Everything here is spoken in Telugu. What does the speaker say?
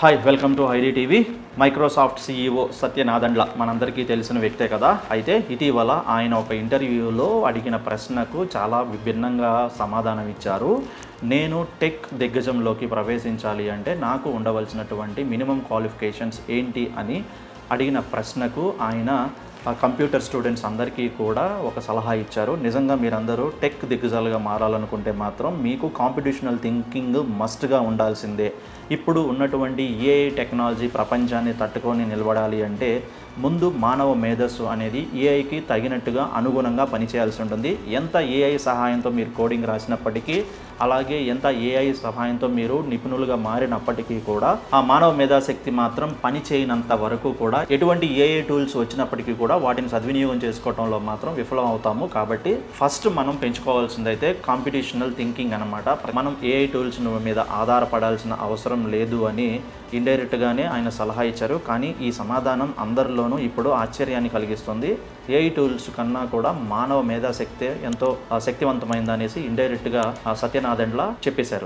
హాయ్ వెల్కమ్ టు హైరీ టీవీ మైక్రోసాఫ్ట్ సీఈఓ సత్యనాదండ్ల మనందరికీ తెలిసిన వ్యక్తే కదా. అయితే ఇటీవల ఆయన ఒక ఇంటర్వ్యూలో అడిగిన ప్రశ్నకు చాలా విభిన్నంగా సమాధానం ఇచ్చారు. నేను టెక్ దిగ్గజంలోకి ప్రవేశించాలి అంటే నాకు ఉండవలసినటువంటి మినిమం క్వాలిఫికేషన్స్ ఏంటి అని అడిగిన ప్రశ్నకు ఆయన కంప్యూటర్ స్టూడెంట్స్ అందరికీ కూడా ఒక సలహా ఇచ్చారు. నిజంగా మీరందరూ టెక్ దిగ్గజాలుగా మారాలనుకుంటే మాత్రం మీకు కాంపిటీషనల్ థింకింగ్ మస్ట్గా ఉండాల్సిందే. ఇప్పుడు ఉన్నటువంటి ఏఐ టెక్నాలజీ ప్రపంచాన్ని తట్టుకొని నిలబడాలి అంటే ముందు మానవ మేధస్సు అనేది ఏఐకి తగినట్టుగా అనుగుణంగా పనిచేయాల్సి ఉంటుంది. ఎంత ఏఐ సహాయంతో మీరు కోడింగ్ రాసినప్పటికీ అలాగే ఎంత ఏఐ సహాయంతో మీరు నిపుణులుగా మారినప్పటికీ కూడా ఆ మానవ మేధాశక్తి మాత్రం పని చేయనంత వరకు కూడా ఎటువంటి ఏఐ టూల్స్ వచ్చినప్పటికీ కూడా వాటిని సద్వినియోగం చేసుకోవడంలో మాత్రం విఫలం అవుతాము కాబట్టి ఫస్ట్ మనం పెంచుకోవాల్సిందైతే కాంపిటీషనల్ థింకింగ్ అనమాట మనం ఏఐ టూల్స్ మీద ఆధారపడాల్సిన అవసరం లేదు అని ఇండైరెక్ట్గానే ఆయన సలహా ఇచ్చారు. కానీ ఈ సమాధానం అందరిలోనూ ఇప్పుడు ఆశ్చర్యాన్ని కలిగిస్తుంది. ఏఐ టూల్స్ కన్నా కూడా మానవ మేధాశక్తి ఎంతో శక్తివంతమైందనేసి ఇండైరెక్ట్గా అనేసి ఇండైరెక్ట్గా చెప్పేశారు.